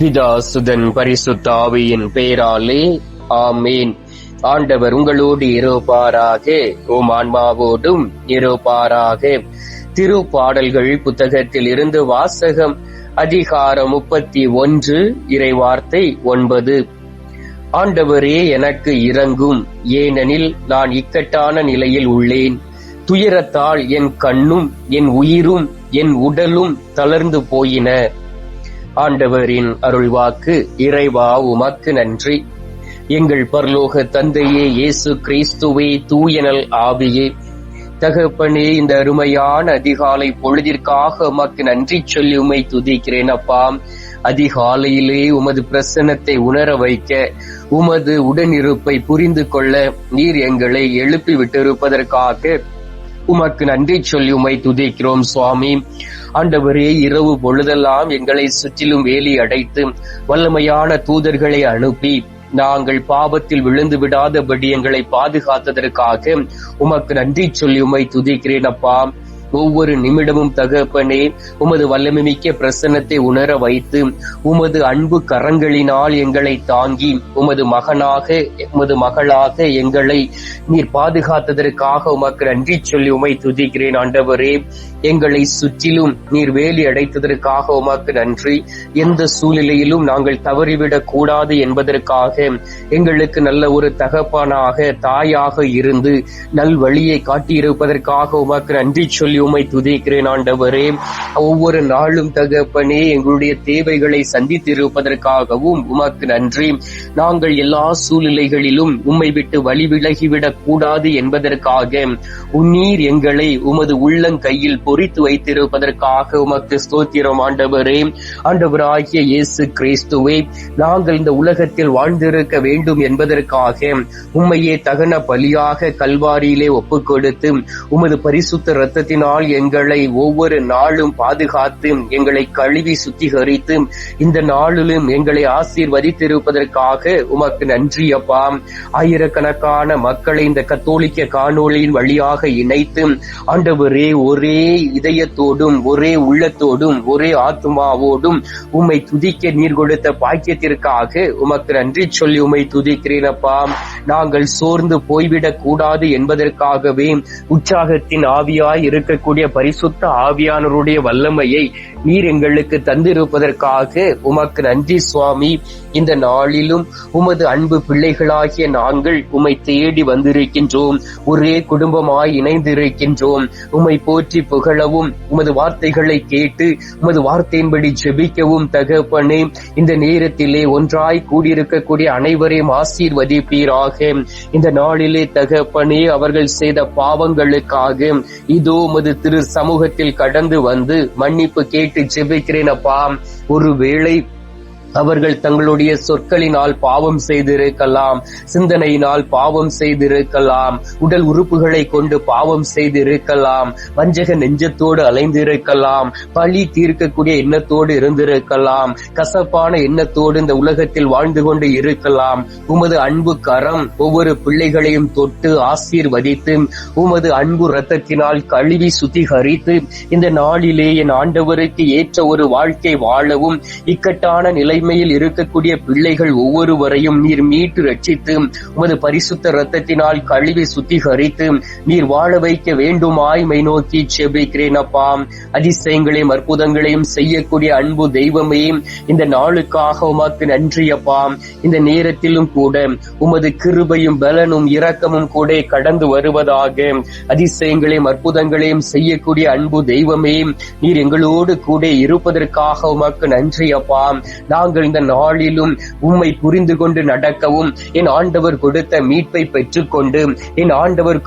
பிதா சுதன் பரிசுத்த ஆவியின் பெயராலே ஆமேன். ஆண்டவர் உங்களோடு இருப்பாராக. ஓம் ஆன்மாவோடும் இருப்பாராக. திருப்பாடல்கள் புத்தகத்தில் இருந்து வாசகம் அதிகாரம் முப்பத்தி ஒன்று இறைவார்த்தை ஒன்பது. ஆண்டவரே எனக்கு இறங்கும் ஏனெனில் நான் இக்கட்டான நிலையில் உள்ளேன். துயரத்தால் என் கண்ணும் என் உயிரும் என் உடலும் தளர்ந்து போயின. ஆண்டவரின் அருள்வாக்கு இறைவா உமக்கு நன்றி. எங்கள் பரலோக தந்தையே இயேசு கிறிஸ்துவே தூயனல் ஆவியே. தகப்பனே இந்த அருமையான அதிகாலை பொழுதிற்காக உமக்கு நன்றி சொல்லி உமை துதிக்கிறேன் அப்பா. அதிகாலையிலே உமது பிரசன்னத்தை உணர வைக்க உமது உடனிருப்பை புரிந்து கொள்ள நீர் எங்களை எழுப்பி விட்டிருப்பதற்காக உமக்கு நன்றி சொல்லி உமை துதிக்கிறோம் சுவாமி. ஆண்டவரே இரவு பொழுதெல்லாம் எங்களை சுற்றிலும் வேலி அடைத்து வல்லமையான தூதர்களை அனுப்பி நாங்கள் பாவத்தில் விழுந்து விடாதபடி எங்களை பாதுகாத்ததற்காக உமக்கு நன்றி சொல்லி உமை துதிக்கிறேன் அப்பா. ஒவ்வொரு நிமிடமும் தகப்பனே உமது வல்லமை மிக்க பிரசன்னத்தை உணர வைத்து உமது அன்பு கரங்களினால் எங்களை தாங்கி உமது மகனாக உமது மகளாக எங்களை நீர் பாதுகாத்ததற்காக உமக்கு நன்றி சொல்லி உமை துதிக்கிறேன் ஆண்டவரே. எங்களை சுற்றிலும் நீர் வேலி அடைத்ததற்காக உமக்கு நன்றி. எந்த சூழ்நிலையிலும் நாங்கள் தவறிவிடக் கூடாது என்பதற்காக எங்களுக்கு நல்ல ஒரு தகப்பனாக தாயாக இருந்து நல் வழியை காட்டியிருப்பதற்காக உமக்கு நன்றி சொல்லி உமை துதிக்கிறேன் ஆண்டவரே. ஒவ்வொரு நாளும் தகப்பனே எங்களுடைய தேவைகளை சந்தித்திருப்பதற்காகவும் உமக்கு நன்றி. நாங்கள் எல்லா சூழ்நிலைகளிலும் உம்மை விட்டு வழி விலகிவிடக் கூடாது என்பதற்காக உன்னீர் எங்களை உமது உள்ளங்கையில் பொறித்து வைத்திருப்பதற்காக உமக்கு ஸ்தோத்திரம் ஆண்டவரே. ஆண்டவராகிய இயேசு கிறிஸ்துவே நாங்கள் இந்த உலகத்தில் வாழ்ந்திருக்க வேண்டும் என்பதற்காக உம்மையே தகன பலியாக கல்வாரியிலே ஒப்புக் கொடுத்து உமது பரிசுத்த ரத்தத்தினால் நாள் எங்களை ஒவ்வொரு நாளும் பாதுகாத்து எங்களை கழுவி சுத்திகரித்து இந்த நாளிலும் எங்களை ஆசீர்வதித்திருப்பதற்காக உமக்கு நன்றி அப்பா. ஆயிரக்கணக்கான மக்களை இந்த கத்தோலிக்க காணொலியின் வழியாக இணைத்து ஆண்டவரே ஒரே இதயத்தோடும் ஒரே உள்ளத்தோடும் ஒரே ஆத்மாவோடும் உம்மை துதிக்க நீர் கொடுத்த பாக்கியத்திற்காக உமக்கு நன்றி சொல்லி உம்மை துதிக்கிறேன் அப்பா. நாங்கள் சோர்ந்து போய்விடக் கூடாது என்பதற்காகவே உற்சாகத்தின் ஆவியாய் இருக்க இருக்கக்கூடிய பரிசுத்த ஆவியானவருடைய வல்லமையை நீர் எங்களுக்கு தந்திருப்பதற்காக உமக்கு நன்றி சுவாமி. இந்த நாளிலும் உமது அன்பு பிள்ளைகளாகிய நாங்கள் உம்மை தேடி வந்திருக்கின்றோம். ஒரே குடும்பமாய் இணைந்திருக்கின்றோம். உம்மை போற்றி புகழவும் உமது வார்த்தைகளை கேட்டு உமது வார்த்தையின்படி ஜெபிக்கவும் தகப்பனே. இந்த நேரத்திலே ஒன்றாய் கூடியிருக்கக்கூடிய அனைவரையும் ஆசீர்வதிப்பீராக. இந்த நாளிலே தகப்பனே அவர்கள் செய்த பாவங்களுக்காக இதோ உமது திரு சமூகத்தில் கடந்து வந்து மன்னிப்பு கேட்டு ஜெபிக்கிறேன் அப்பா. ஒருவேளை அவர்கள் தங்களுடைய சொற்களினால் பாவம் செய்திருக்கலாம் சிந்தனையினால் பாவம் செய்திருக்கலாம் உடல் உறுப்புகளை கொண்டு பாவம் செய்திருக்கலாம் வஞ்சக நெஞ்சத்தோடு அலைந்திருக்கலாம் பழி தீர்க்கக்கூடிய எண்ணத்தோடு இருந்திருக்கலாம் கசப்பான எண்ணத்தோடு இந்த உலகத்தில் வாழ்ந்து கொண்டு இருக்கலாம். உமது அன்பு கரம் ஒவ்வொரு பிள்ளைகளையும் தொட்டு ஆசீர்வதித்து உமது அன்பு ரத்தத்தினால் கழுவி சுத்திகரித்து இந்த நாளிலே என் ஆண்டவருக்கு ஏற்ற ஒரு வாழ்க்கை வாழவும் இக்கட்டான நிலை நிலைமையில் இருக்கக்கூடிய பிள்ளைகள் ஒவ்வொருவரையும் நீர் மீட்டு ரட்சித்து உமது பரிசுத்த ரத்தத்தினால் கழுவி சுத்திகரித்து நீர் வாழ வைக்க வேண்டுமாய் மை நோக்கி செபிக்கிறேன் அப்பா. அதிசயங்களையும் அற்புதங்களையும் செய்யக்கூடிய அன்பு தெய்வமே இந்த நாளுக்காக உமக்கு நன்றி அப்பா. இந்த நேரத்திலும் கூட உமது கிருபையும் பலனும் இரக்கமும் கூட கடந்து வருவதாக அதிசயங்களையும் அற்புதங்களையும் செய்யக்கூடிய அன்பு தெய்வமே நீர் எங்களோடு கூட இருப்பதற்காக உமக்கு நன்றி அப்பா. நாங்கள் நாங்கள் இந்த நாளிலும் உம்மை புரிந்து கொண்டு நடக்கவும். என் ஆண்டவர் கொடுத்த மீட்பை பெற்றுக்கொண்டு என் ஆண்டவர்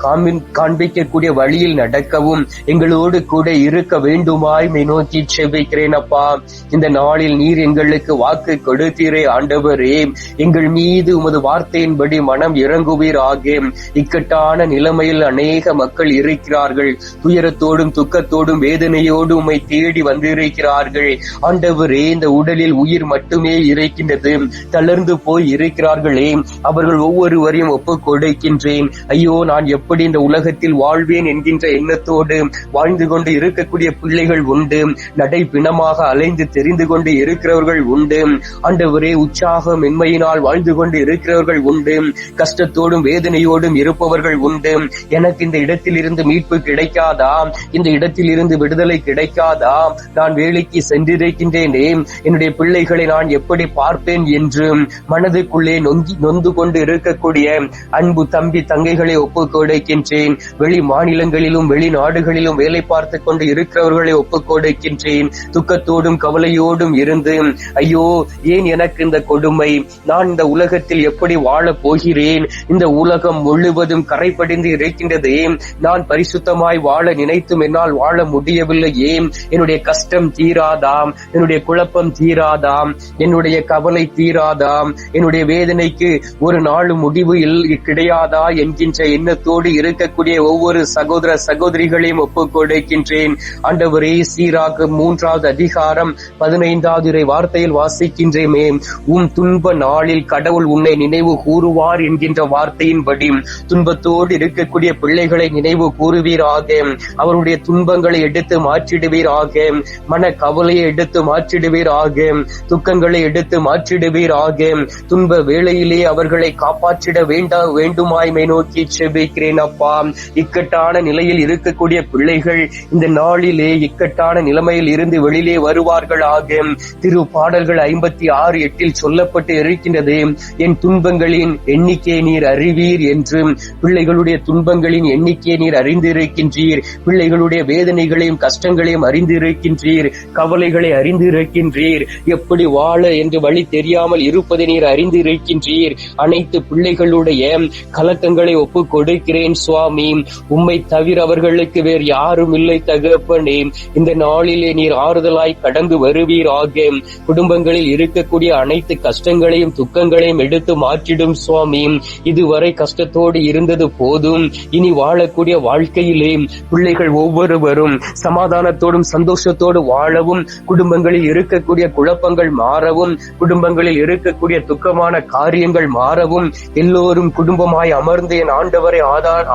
காண்பிக்கக்கூடிய வழியில் நடக்கவும். எங்களோடு கூட இருக்க வேண்டுமாய் நோக்கி செவிக்கிறேன் அப்பா. இந்த நாளில் நீர் எங்களுக்கு வாக்கு கொடுத்தீரே ஆண்டவரே. எங்கள் மீது உமது வார்த்தையின்படி மனம் இறங்குவீர் இறங்குவீராக. இக்கட்டான நிலைமையில் அநேக மக்கள் இருக்கிறார்கள். துயரத்தோடும் துக்கத்தோடும் வேதனையோடும் உம்மை தேடி வந்திருக்கிறார்கள். ஆண்டவரே இந்த உடலில் உயிர் மட்டும் மட்டுமே இறைக்கின்றது தளர்ந்து போய் இருக்கிறார்களே. அவர்கள் ஒவ்வொருவரையும் ஒப்பு கொடுக்கின்றேன் ஐயோ நான் எப்படி இந்த உலகத்தில் வாழ்வேன் என்கின்ற எண்ணத்தோடு வாழ்ந்து கொண்டு இருக்கக்கூடிய பிள்ளைகள் உண்டு. நடை பிணமாக அலைந்து தெரிந்து கொண்டு இருக்கிறவர்கள் உண்டு. ஆண்டவரே உற்சாக மென்மையினால் வாழ்ந்து கொண்டு இருக்கிறவர்கள் உண்டு. கஷ்டத்தோடும் வேதனையோடும் இருப்பவர்கள் உண்டு. எனக்கு இந்த இடத்தில் இருந்து மீட்பு கிடைக்காதா? இந்த இடத்தில் இருந்து விடுதலை கிடைக்காதா? நான் வேலைக்கு சென்றிருக்கின்றேனே. என்னுடைய பிள்ளைகளை நான் நான் எப்படி பார்ப்பேன் என்று மனதுக்குள்ளே நொங்கி நொந்து கொண்டு இருக்கக்கூடிய அன்பு தம்பி தங்கைகளை ஒப்புக் கொடுக்கின்றேன். வெளி மாநிலங்களிலும் வெளிநாடுகளிலும் வேலை பார்த்து கொண்டு இருக்கிறவர்களை ஒப்புக் கொடுக்கின்றேன். துக்கத்தோடும் கவலையோடும் இருந்து ஐயோ ஏன் எனக்கு இந்த கொடுமை? நான் இந்த உலகத்தில் எப்படி வாழப் போகிறேன்? இந்த உலகம் முழுவதும் கரைபடிந்து இருக்கின்றதே. நான் பரிசுத்தமாய் வாழ நினைத்தும் என்னால் வாழ முடியவில்லையே. என்னுடைய கஷ்டம் தீராதாம். என்னுடைய குழப்பம் தீராதாம். என்னுடைய கவலை தீராதாம் என்னுடைய வேதனைக்கு ஒரு நாள் முடிவு இல்- கிடையாதா? என்கின்ற எண்ணத்தோடு இருக்கக்கூடிய ஒவ்வொரு சகோதர சகோதரிகளையும் ஒப்புக் கொடுக்கின்றேன். ஆண்டவரே சீராக மூன்றாவது அதிகாரம் பதினைந்தாவது இறை வார்த்தையில் வாசிக்கின்றேமே. உம் துன்ப நாளில் கடவுள் உன்னை நினைவு கூறுவார் என்கின்ற வார்த்தையின்படி துன்பத்தோடு இருக்கக்கூடிய பிள்ளைகளை நினைவு கூறுவீராக. அவருடைய துன்பங்களை எடுத்து மாற்றிடுவீராக. மன கவலையை எடுத்து மாற்றிடுவீராக. துக்கங்கள் எடுத்து மாற்றிடுவீராக. துன்ப வேளையிலே அவர்களை காப்பாற்றிட வேண்டா வேண்டுமாய்மை நோக்கி செபிக்கிறேன் அப்பா. இக்கட்டான நிலையில் இருக்கக்கூடிய பிள்ளைகள் இந்த நாளிலே இக்கட்டான நிலைமையில் இருந்து வெளியிலே வருவார்கள் வருவார்களாக. திரு பாடல்கள் ஐம்பத்தி ஆறு எட்டில் சொல்லப்பட்டு இருக்கின்றது. என் துன்பங்களின் எண்ணிக்கை நீர் அறிவீர் என்று. பிள்ளைகளுடைய துன்பங்களின் எண்ணிக்கை நீர் அறிந்திருக்கின்றீர். பிள்ளைகளுடைய வேதனைகளையும் கஷ்டங்களையும் அறிந்திருக்கின்றீர். கவலைகளை அறிந்திருக்கின்றீர். எப்படி வாழ என்று வழி தெரியாமல் இருப்பதை நீர் அறிந்திருக்கின்றீர். அனைத்து பிள்ளைகளுடைய கலக்கங்களை ஒப்பு கொடுக்கிறேன் சுவாமி. உம்மை தவிர அவர்களுக்கு வேறு யாரும் இல்லை தகப்பனே. இந்த நாளிலே நீர் ஆறுதலாய் கடந்து வருவீராக. குடும்பங்களில் இருக்கக்கூடிய அனைத்து கஷ்டங்களையும் துக்கங்களையும் எடுத்து மாற்றிடும் சுவாமி. இதுவரை கஷ்டத்தோடு இருந்தது போதும். இனி வாழக்கூடிய வாழ்க்கையிலே பிள்ளைகள் ஒவ்வொருவரும் சமாதானத்தோடும் சந்தோஷத்தோடு வாழவும் குடும்பங்களில் இருக்கக்கூடிய குழப்பங்கள் மாறவும் குடும்பங்களில் இருக்கக்கூடிய துக்கமான காரியங்கள் மாறவும் எல்லோரும் குடும்பமாய் அமர்ந்து என் ஆண்டவரை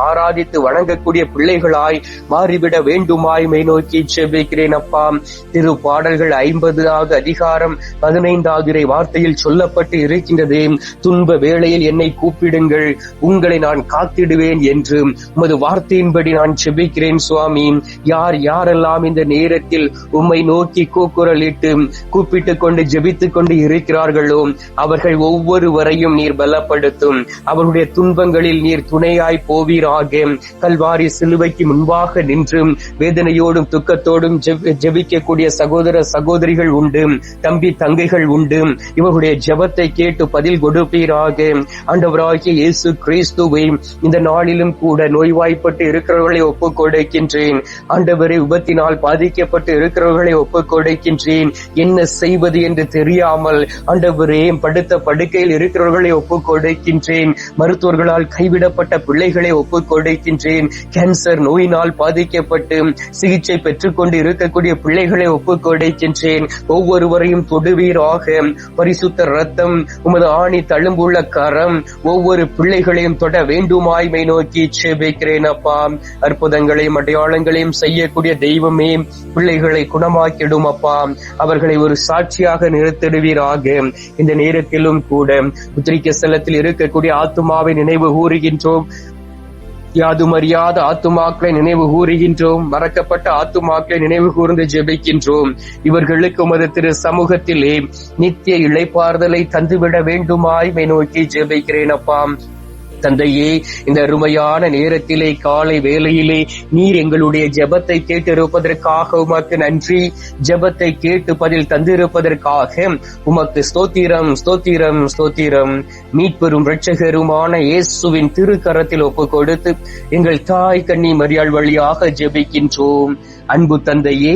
ஆராதித்து வணங்கக்கூடிய பிள்ளைகளாய் மாறிவிட வேண்டுமாய் மை நோக்கி செபிக்கிறேன் அப்பா. திரு பாடல்கள் ஐம்பதாவது அதிகாரம் பதினைந்தாவது இறை வார்த்தையில் சொல்லப்பட்டு இருக்கின்றது. துன்ப வேளையில் என்னை கூப்பிடுங்கள். உங்களை நான் காத்திடுவேன் என்று உமது வார்த்தையின்படி நான் செபிக்கிறேன் சுவாமி. யார் யாரெல்லாம் இந்த நேரத்தில் உம்மை நோக்கி கூக்குரலிட்டு கூப்பிட்டுக் கொண்டு ஜெபித்துக் கொண்டு இருக்கிறார்களோ அவர்கள் ஒவ்வொருவரையும் நீர் பலப்படுத்தும். அவருடைய துன்பங்களில் நீர் துணையாய் போவீராக. கல்வாரி சிலுவைக்கு முன்பாக நின்று வேதனையோடும் துக்கத்தோடும் ஜெபிக்கக்கூடிய சகோதர சகோதரிகள் உண்டு தம்பி தங்கைகள் உண்டு. இவர்களுடைய ஜெபத்தை கேட்டு பதில் கொடுப்பீராக. ஆண்டவராகிய இயேசு கிறிஸ்துவை இந்த நாளிலும் கூட நோய்வாய்ப்பட்டு இருக்கிறவர்களை ஒப்புக் கொடுக்கின்றேன். ஆண்டவரை விபத்தினால் பாதிக்கப்பட்டு இருக்கிறவர்களை ஒப்புக் கொடுக்கின்றேன். என்ன செய்வது என்று தெரியாமல் ஆண்டவரே படுத்த படுக்கையில் இருக்கிறவர்களை ஒப்புக் கொடுக்கின்றேன். மருத்துவர்களால் கைவிடப்பட்ட பிள்ளைகளை ஒப்புக் கொடுக்கின்றேன். கேன்சர் நோயினால் பாதிக்கப்பட்டு சிகிச்சை பெற்றுக்கொண்டு இருக்கக்கூடிய பிள்ளைகளை ஒப்புக் கொடுக்கின்றேன். ஒவ்வொருவரையும் தொடுவீராக. பரிசுத்த ரத்தம் உமது ஆணி தழும்புள்ள கரம் ஒவ்வொரு பிள்ளைகளையும் தொட வேண்டுமாய்மை நோக்கி செபிக்கிறேன் அப்பா. அற்புதங்களையும் அடையாளங்களையும் செய்யக்கூடிய தெய்வமே பிள்ளைகளை குணமாக்கிடும் அப்பா. அவர்களை ஒரு சாட்சியாக நிறுத்திடுவீராக இந்த நேரத்திலும் கூட உத்திரிக்க செல்லத்தில் இருக்கக்கூடிய ஆத்துமாவை நினைவு கூறுகின்றோம். யாதும் அறியாத ஆத்துமாக்களை நினைவு கூறுகின்றோம். மறக்கப்பட்ட ஆத்துமாக்களை நினைவு கூர்ந்து ஜெபிக்கின்றோம். இவர்களுக்கு உமது திரு சமூகத்திலே நித்திய இழைப்பார்தலை தந்துவிட வேண்டுமாய் நோக்கி ஜெபிக்கிறேன் அப்பாம் தந்தையே இந்த அருமையான நேரத்திலே காலை வேளையிலே நீர் எங்களுடைய ஜெபத்தை கேட்டிருப்பதற்காக உமக்கு நன்றி. ஜெபத்தை கேட்டு பதில் தந்திருப்பதற்காக உமக்கு ஸ்தோத்திரம் ஸ்தோத்திரம் ஸ்தோத்திரம். மீட்பெரும் இரட்சகருமான இயேசுவின் திருக்கரத்தில் ஒப்பு கொடுத்து எங்கள் தாய் கண்ணி மரியாள் வழியாக ஜெபிக்கின்றோம். அன்பு தந்தையே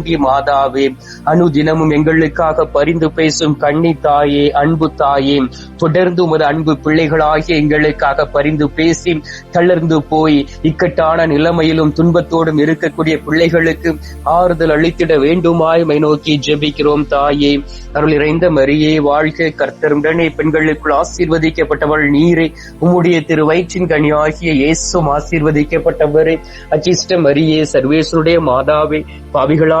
பூண்டி மாதாவே அனுதினமும் எங்களுக்காக பரிந்து பேசும் கண்ணி தாயே அன்பு தாயே தொடர்ந்து உமது அன்பு பிள்ளைகளாகிய எங்களுக்காக பரிந்து பேசி தளர்ந்து போய் இக்கட்டான நிலைமையிலும் துன்பத்தோடும் இருக்கக்கூடிய பிள்ளைகளுக்கு ஆறுதல் அளித்திட வேண்டுமாய் மை நோக்கி ஜெபிக்கிறோம் தாயே. அருள் இறைந்த மரியே வாழ்க கர்த்தருடனே பெண்களுக்குள் ஆசீர்வதிக்கப்பட்டவள் நீரே. உம்முடைய திரு வயிற்றின் கனியாகிய இயேசும் ஆசீர்வதிக்கப்பட்டவரே. அச்சிஷ்ட மரியே சர்வேஸ்வருடைய மாதாவே பாவிகளா